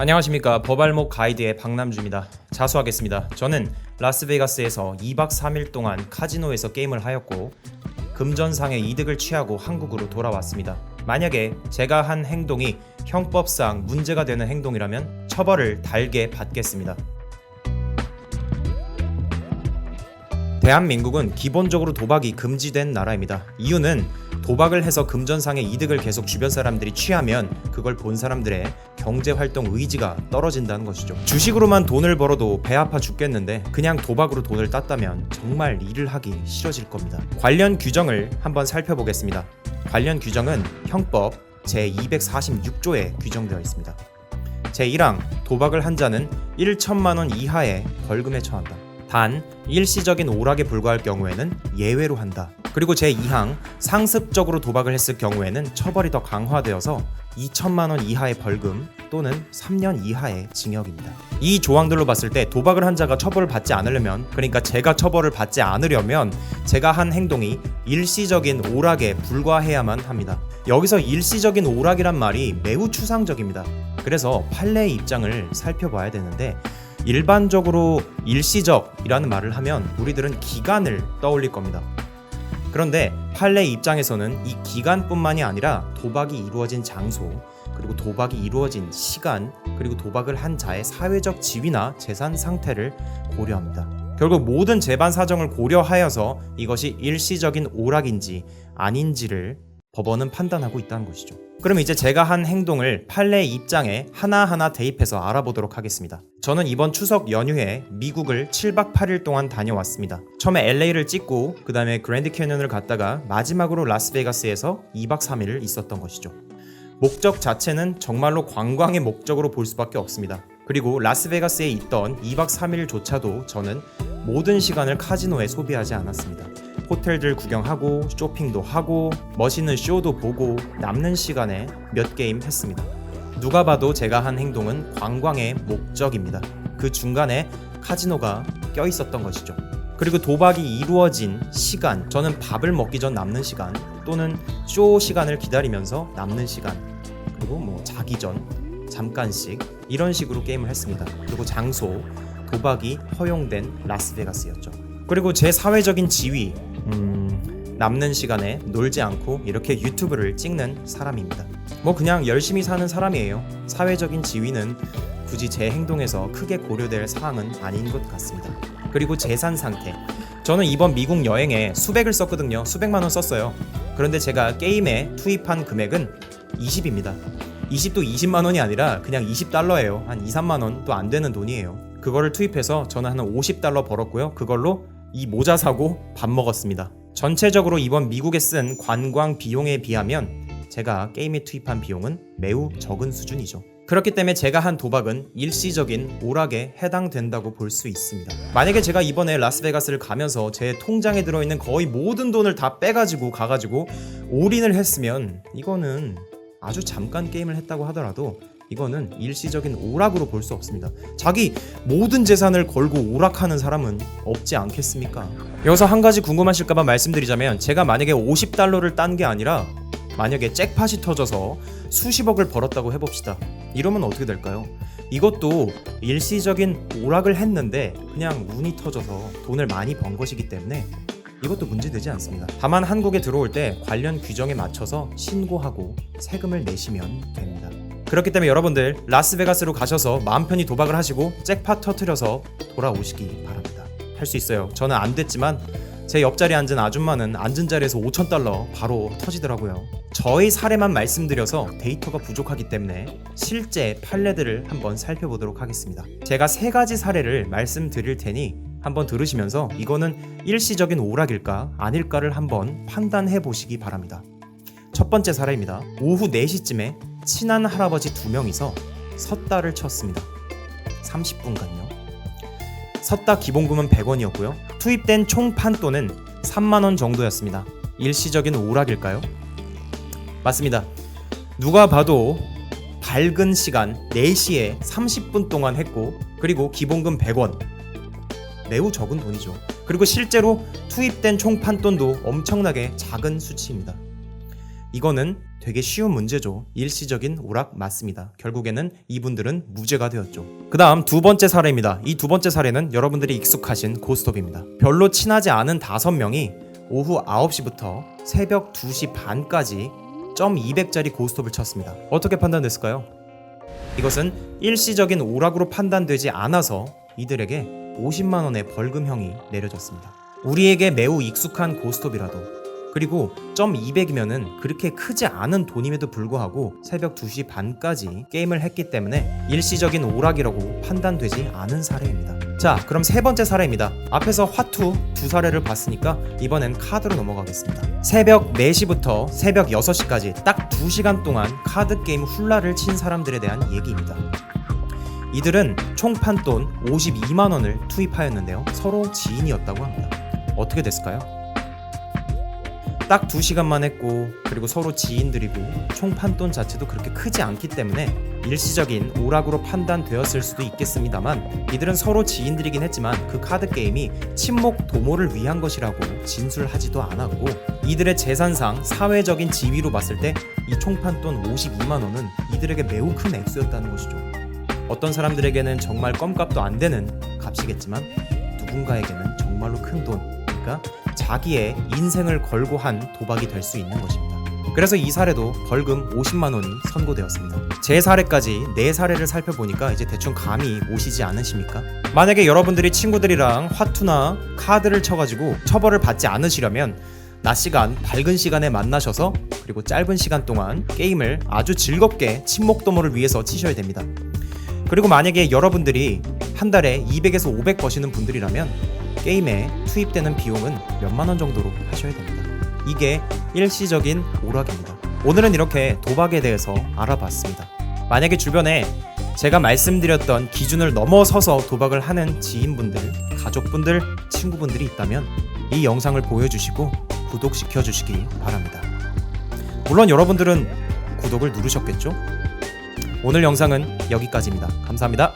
안녕하십니까 버발목 가이드의 박남주입니다. 자수하겠습니다. 저는 라스베가스에서 2박 3일 동안 카지노에서 게임을 하였고 금전상의 이득을 취하고 한국으로 돌아왔습니다. 만약에 제가 한 행동이 형법상 문제가 되는 행동이라면 처벌을 달게 받겠습니다. 대한민국은 기본적으로 도박이 금지된 나라입니다. 이유는 도박을 해서 금전상의 이득을 계속 주변 사람들이 취하면 그걸 본 사람들의 경제 활동 의지가 떨어진다는 것이죠. 주식으로만 돈을 벌어도 배 아파 죽겠는데 그냥 도박으로 돈을 땄다면 정말 일을 하기 싫어질 겁니다. 관련 규정을 한번 살펴보겠습니다. 관련 규정은 형법 제 246조에 규정되어 있습니다. 제1항 도박을 한 자는 1천만 원 이하의 벌금에 처한다. 단 일시적인 오락에 불과할 경우에는 예외로 한다. 그리고 제2항 상습적으로 도박을 했을 경우에는 처벌이 더 강화되어서 2천만 원 이하의 벌금 또는 3년 이하의 징역입니다. 이 조항들로 봤을 때 도박을 한 자가 처벌을 받지 않으려면 그러니까 제가 처벌을 받지 않으려면 제가 한 행동이 일시적인 오락에 불과해야만 합니다. 여기서 일시적인 오락이란 말이 매우 추상적입니다. 그래서 판례의 입장을 살펴봐야 되는데 일반적으로 일시적이라는 말을 하면 우리들은 기간을 떠올릴 겁니다. 그런데 판례 입장에서는 이 기간뿐만이 아니라 도박이 이루어진 장소, 그리고 도박이 이루어진 시간, 그리고 도박을 한 자의 사회적 지위나 재산 상태를 고려합니다. 결국 모든 재반 사정을 고려하여서 이것이 일시적인 오락인지 아닌지를 법원은 판단하고 있다는 것이죠. 그럼 이제 제가 한 행동을 판례 입장에 하나하나 대입해서 알아보도록 하겠습니다. 저는 이번 추석 연휴에 미국을 7박 8일 동안 다녀왔습니다. 처음에 LA를 찍고 그 다음에 그랜드 캐년을 갔다가 마지막으로 라스베가스에서 2박 3일을 있었던 것이죠. 목적 자체는 정말로 관광의 목적으로 볼 수밖에 없습니다. 그리고 라스베가스에 있던 2박 3일조차도 저는 모든 시간을 카지노에 소비하지 않았습니다. 호텔들 구경하고 쇼핑도 하고 멋있는 쇼도 보고 남는 시간에 몇 게임 했습니다. 누가 봐도 제가 한 행동은 관광의 목적입니다. 그 중간에 카지노가 껴 있었던 것이죠. 그리고 도박이 이루어진 시간, 저는 밥을 먹기 전 남는 시간 또는 쇼 시간을 기다리면서 남는 시간 그리고 뭐 자기 전 잠깐씩 이런 식으로 게임을 했습니다. 그리고 장소 도박이 허용된 라스베가스였죠. 그리고 제 사회적인 지위 음, 남는 시간에 놀지 않고 이렇게 유튜브를 찍는 사람입니다. 뭐 그냥 열심히 사는 사람이에요. 사회적인 지위는 굳이 제 행동에서 크게 고려될 사항은 아닌 것 같습니다. 그리고 재산 상태. 저는 이번 미국 여행에 수백을 썼거든요. 수백만 원 썼어요. 그런데 제가 게임에 투입한 금액은 20입니다. 20도 20만 원이 아니라 그냥 20달러예요. 한 2, 3만 원도 안 되는 돈이에요. 그거를 투입해서 저는 한 50달러 벌었고요. 그걸로 이 모자 사고 밥 먹었습니다. 전체적으로 이번 미국에 쓴 관광 비용에 비하면 제가 게임에 투입한 비용은 매우 적은 수준이죠. 그렇기 때문에 제가 한 도박은 일시적인 오락에 해당된다고 볼 수 있습니다. 만약에 제가 이번에 라스베가스를 가면서 제 통장에 들어있는 거의 모든 돈을 다 빼가지고 가가지고 올인을 했으면 이거는 아주 잠깐 게임을 했다고 하더라도 이거는 일시적인 오락으로 볼 수 없습니다. 자기 모든 재산을 걸고 오락하는 사람은 없지 않겠습니까? 여기서 한 가지 궁금하실까봐 말씀드리자면 제가 만약에 50달러를 딴 게 아니라 만약에 잭팟이 터져서 수십억을 벌었다고 해봅시다. 이러면 어떻게 될까요? 이것도 일시적인 오락을 했는데 그냥 운이 터져서 돈을 많이 번 것이기 때문에 이것도 문제되지 않습니다. 다만 한국에 들어올 때 관련 규정에 맞춰서 신고하고 세금을 내시면 됩니다. 그렇기 때문에 여러분들 라스베가스로 가셔서 마음 편히 도박을 하시고 잭팟 터트려서 돌아오시기 바랍니다. 할 수 있어요. 저는 안 됐지만 제 옆자리에 앉은 아줌마는 앉은 자리에서 5천 달러 바로 터지더라고요. 저의 사례만 말씀드려서 데이터가 부족하기 때문에 실제 판례들을 한번 살펴보도록 하겠습니다. 제가 세 가지 사례를 말씀드릴 테니 한번 들으시면서 이거는 일시적인 오락일까 아닐까를 한번 판단해 보시기 바랍니다. 첫 번째 사례입니다. 오후 4시쯤에 친한 할아버지 두 명이서 섰다를 쳤습니다. 30분간요. 섰다 기본금은 100원이었고요. 투입된 총 판돈은 3만 원 정도였습니다. 일시적인 오락일까요? 맞습니다. 누가 봐도 밝은 시간 4시에 30분 동안 했고 그리고 기본금 100원 매우 적은 돈이죠. 그리고 실제로 투입된 총 판돈도 엄청나게 작은 수치입니다. 이거는 되게 쉬운 문제죠. 일시적인 오락 맞습니다. 결국에는 이분들은 무죄가 되었죠. 그 다음 두 번째 사례입니다. 이 두 번째 사례는 여러분들이 익숙하신 고스톱입니다. 별로 친하지 않은 다섯 명이 오후 9시부터 새벽 2시 반까지 점 200짜리 고스톱을 쳤습니다. 어떻게 판단됐을까요? 이것은 일시적인 오락으로 판단되지 않아서 이들에게 50만 원의 벌금형이 내려졌습니다. 우리에게 매우 익숙한 고스톱이라도 그리고 점 200이면은 그렇게 크지 않은 돈임에도 불구하고 새벽 2시 반까지 게임을 했기 때문에 일시적인 오락이라고 판단되지 않은 사례입니다. 자, 그럼 세 번째 사례입니다. 앞에서 화투 두 사례를 봤으니까 이번엔 카드로 넘어가겠습니다. 새벽 4시부터 새벽 6시까지 딱 2시간 동안 카드 게임 훌라를 친 사람들에 대한 얘기입니다. 이들은 총 판돈 52만 원을 투입하였는데요. 서로 지인이었다고 합니다. 어떻게 됐을까요? 딱 2시간만 했고 그리고 서로 지인들이고 총 판돈 자체도 그렇게 크지 않기 때문에 일시적인 오락으로 판단되었을 수도 있겠습니다만 이들은 서로 지인들이긴 했지만 그 카드 게임이 친목 도모를 위한 것이라고 진술하지도 않았고 이들의 재산상 사회적인 지위로 봤을 때 이 총 판돈 52만 원은 이들에게 매우 큰 액수였다는 것이죠. 어떤 사람들에게는 정말 껌값도 안 되는 값이겠지만 누군가에게는 정말로 큰 돈, 그러니까 자기의 인생을 걸고 한 도박이 될 수 있는 것입니다. 그래서 이 사례도 벌금 50만 원이 선고되었습니다. 제 사례까지 네 사례를 살펴보니까 이제 대충 감이 오시지 않으십니까? 만약에 여러분들이 친구들이랑 화투나 카드를 쳐가지고 처벌을 받지 않으시려면 낮 시간, 밝은 시간에 만나셔서 그리고 짧은 시간 동안 게임을 아주 즐겁게 친목 도모를 위해서 치셔야 됩니다. 그리고 만약에 여러분들이 한 달에 200에서 500 버시는 분들이라면 게임에 투입되는 비용은 몇만 원 정도로 하셔야 됩니다. 이게 일시적인 오락입니다. 오늘은 이렇게 도박에 대해서 알아봤습니다. 만약에 주변에 제가 말씀드렸던 기준을 넘어서서 도박을 하는 지인분들, 가족분들, 친구분들이 있다면 이 영상을 보여주시고 구독시켜 주시기 바랍니다. 물론 여러분들은 구독을 누르셨겠죠? 오늘 영상은 여기까지입니다. 감사합니다.